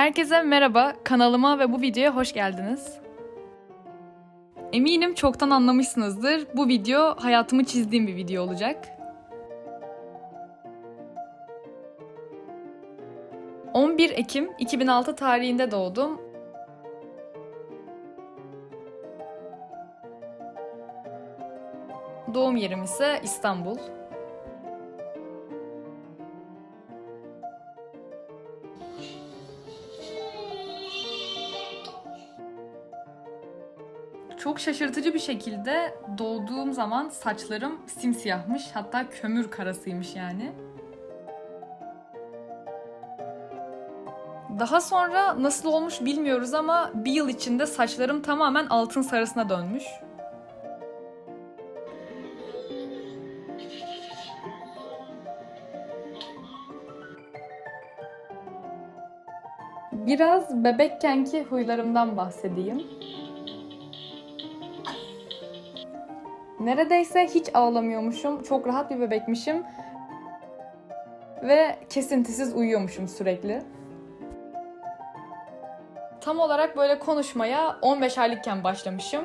Herkese merhaba, kanalıma ve bu videoya hoş geldiniz. Eminim çoktan anlamışsınızdır. Bu video hayatımı çizdiğim bir video olacak. 11 Ekim 2006 tarihinde doğdum. Doğum yerim ise İstanbul. Şaşırtıcı bir şekilde doğduğum zaman saçlarım simsiyahmış. Hatta kömür karasıymış yani. Daha sonra nasıl olmuş bilmiyoruz ama bir yıl içinde saçlarım tamamen altın sarısına dönmüş. Biraz bebekkenki huylarımdan bahsedeyim. Neredeyse hiç ağlamıyormuşum. Çok rahat bir bebekmişim. Ve kesintisiz uyuyormuşum sürekli. Tam olarak böyle konuşmaya 15 aylıkken başlamışım.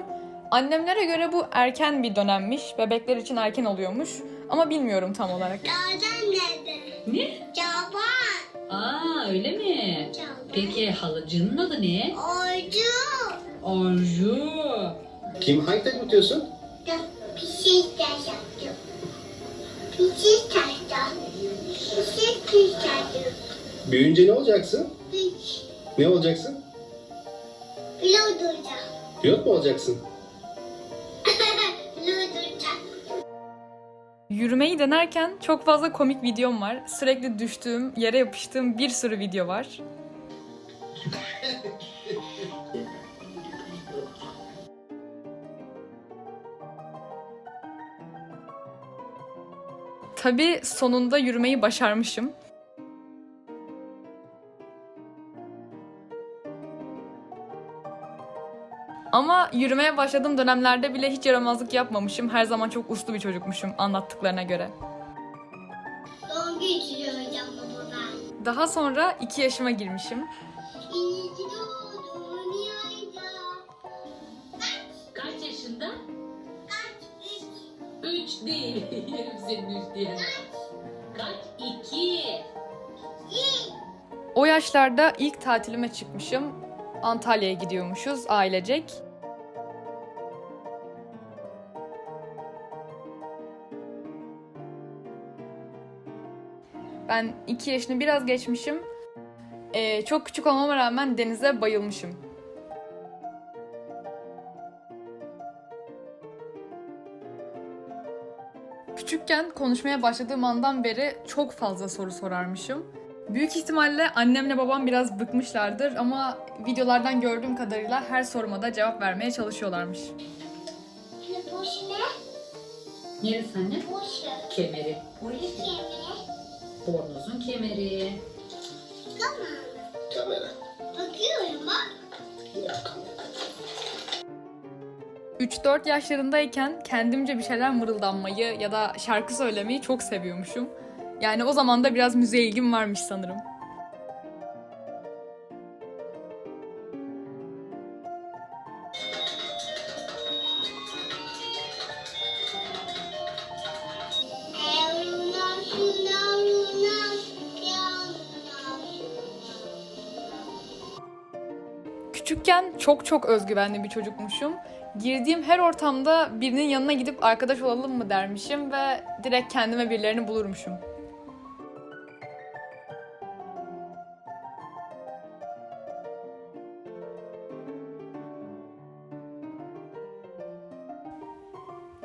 Annemlere göre bu erken bir dönemmiş. Bebekler için erken oluyormuş. Ama bilmiyorum tam olarak. Dağdan nerede? Ne? Çaban. Aa öyle mi? Çaban. Peki halacığının adı ne? Orcu. Arju. Kim takım tutuyorsun? Taş yaptım. Taşta. Pişik taşta. Büyüyünce ne olacaksın? Hiç. Ne olacaksın? Lodurca. Pilot mu olacaksın? Yürümeyi denerken çok fazla komik videom var. Sürekli düştüğüm, yere yapıştığım bir sürü video var. Tabii sonunda yürümeyi başarmışım. Ama yürümeye başladığım dönemlerde bile hiç yaramazlık yapmamışım. Her zaman çok uslu bir çocukmuşum anlattıklarına göre. Doğum günü çiziyorum baba. Daha sonra 2 yaşıma girmişim. Üç değil. Yerim diye. Kaç? İki. İyi. O yaşlarda ilk tatilime çıkmışım. Antalya'ya gidiyormuşuz ailecek. Ben 2 yaşını biraz geçmişim. Ee, çok küçük olmama rağmen denize bayılmışım. Küçükken konuşmaya başladığım andan beri çok fazla soru sorarmışım. Büyük ihtimalle annemle babam biraz bıkmışlardır ama videolardan gördüğüm kadarıyla her soruma da cevap vermeye çalışıyorlarmış. Bu ne? Neresi anne? Bu şey. Kemeri. Kemeri. Bornozun kemeri. Tamam. Kamera. Bakıyorum bak. Ya kamera. 3-4 yaşlarındayken kendimce bir şeyler mırıldanmayı ya da şarkı söylemeyi çok seviyormuşum. Yani o zaman da biraz müziğe ilgim varmış sanırım. Küçükken çok çok özgüvenli bir çocukmuşum. Girdiğim her ortamda birinin yanına gidip arkadaş olalım mı dermişim ve direkt kendime birilerini bulurmuşum.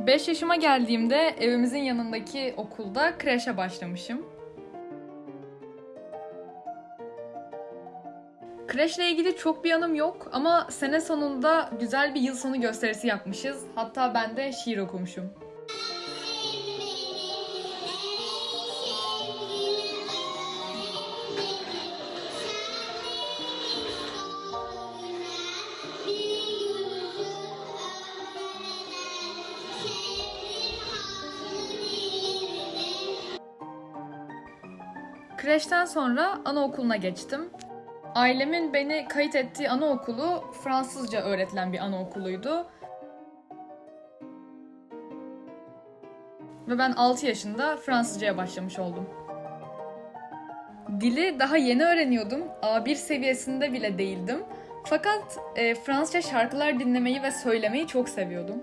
Beş yaşıma geldiğimde evimizin yanındaki okulda kreşe başlamışım. Kreşle ilgili çok bir yanım yok ama sene sonunda güzel bir yıl sonu gösterisi yapmışız. Hatta ben de şiir okumuşum. Kreşten sonra anaokuluna geçtim. Ailemin beni kayıt ettiği anaokulu Fransızca öğretilen bir anaokuluydu. Ve ben 6 yaşında Fransızcaya başlamış oldum. Dili daha yeni öğreniyordum. A1 seviyesinde bile değildim. Fakat e, Fransızca şarkılar dinlemeyi ve söylemeyi çok seviyordum.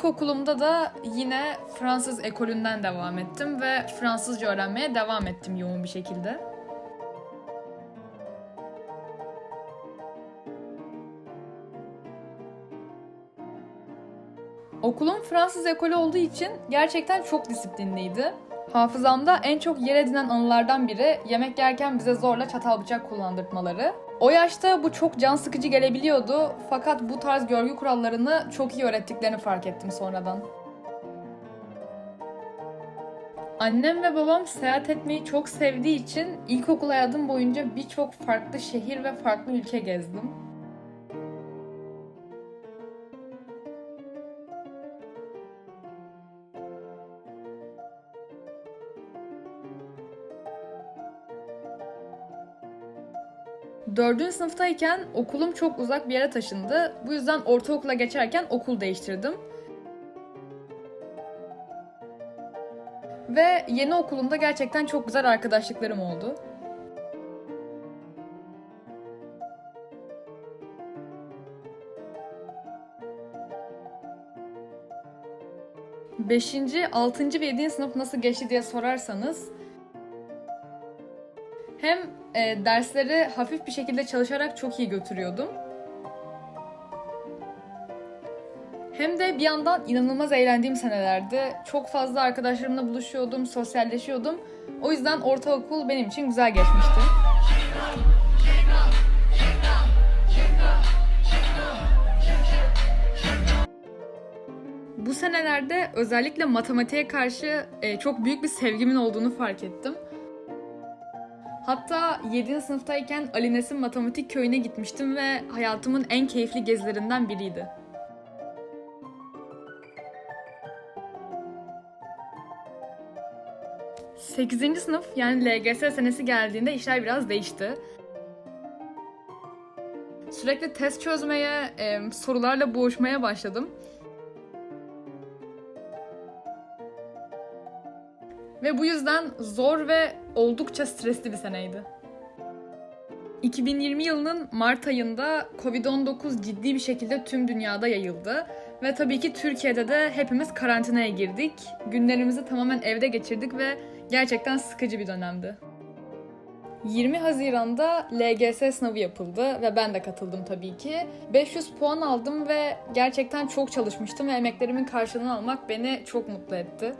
İlkokulumda da yine Fransız ekolünden devam ettim ve Fransızca öğrenmeye devam ettim yoğun bir şekilde. Okulum Fransız ekolü olduğu için gerçekten çok disiplinliydi. Hafızamda en çok yer edinen anılardan biri yemek yerken bize zorla çatal bıçak kullandırtmaları. O yaşta bu çok can sıkıcı gelebiliyordu fakat bu tarz görgü kurallarını çok iyi öğrettiklerini fark ettim sonradan. Annem ve babam seyahat etmeyi çok sevdiği için ilkokul hayatım boyunca birçok farklı şehir ve farklı ülke gezdim. Dördüncü sınıftayken okulum çok uzak bir yere taşındı. Bu yüzden ortaokula geçerken okul değiştirdim. Ve yeni okulumda gerçekten çok güzel arkadaşlıklarım oldu. Beşinci, altıncı ve yedinci sınıf nasıl geçti diye sorarsanız hem e, dersleri hafif bir şekilde çalışarak çok iyi götürüyordum. Hem de bir yandan inanılmaz eğlendiğim senelerdi. Çok fazla arkadaşlarımla buluşuyordum, sosyalleşiyordum. O yüzden ortaokul benim için güzel geçmişti. Bu senelerde özellikle matematiğe karşı e, çok büyük bir sevgimin olduğunu fark ettim. Hatta 7. sınıftayken Ali Nesin Matematik Köyü'ne gitmiştim ve hayatımın en keyifli gezilerinden biriydi. Sekizinci sınıf yani LGS senesi geldiğinde işler biraz değişti. Sürekli test çözmeye, sorularla boğuşmaya başladım. Ve bu yüzden zor ve oldukça stresli bir seneydi. 2020 yılının Mart ayında Covid-19 ciddi bir şekilde tüm dünyada yayıldı. Ve tabii ki Türkiye'de de hepimiz karantinaya girdik. Günlerimizi tamamen evde geçirdik ve gerçekten sıkıcı bir dönemdi. 20 Haziran'da LGS sınavı yapıldı ve ben de katıldım tabii ki. 500 puan aldım ve gerçekten çok çalışmıştım ve emeklerimin karşılığını almak beni çok mutlu etti.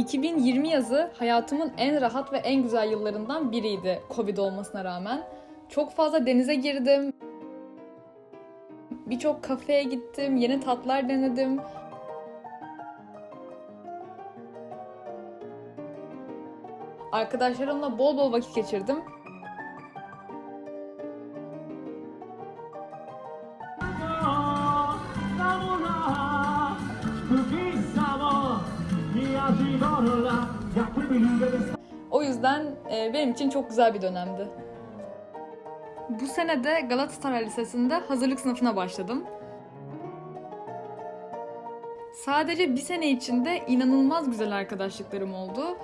2020 yazı hayatımın en rahat ve en güzel yıllarından biriydi Covid olmasına rağmen. Çok fazla denize girdim. Birçok kafeye gittim, yeni tatlar denedim. Arkadaşlarımla bol bol vakit geçirdim. O yüzden e, benim için çok güzel bir dönemdi. Bu sene de Galatasaray Lisesi'nde hazırlık sınıfına başladım. Sadece bir sene içinde inanılmaz güzel arkadaşlıklarım oldu.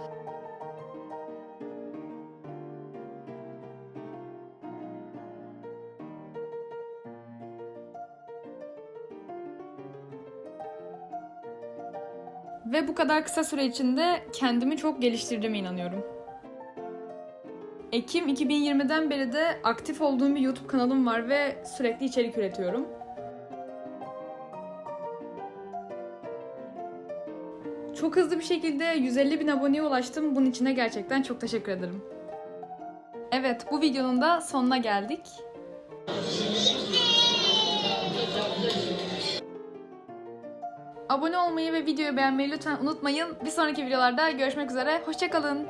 Ve bu kadar kısa süre içinde kendimi çok geliştirdiğime inanıyorum. Ekim 2020'den beri de aktif olduğum bir YouTube kanalım var ve sürekli içerik üretiyorum. Çok hızlı bir şekilde 150 bin aboneye ulaştım. Bunun için de gerçekten çok teşekkür ederim. Evet, bu videonun da sonuna geldik. Abone olmayı ve videoyu beğenmeyi lütfen unutmayın. Bir sonraki videolarda görüşmek üzere. Hoşçakalın.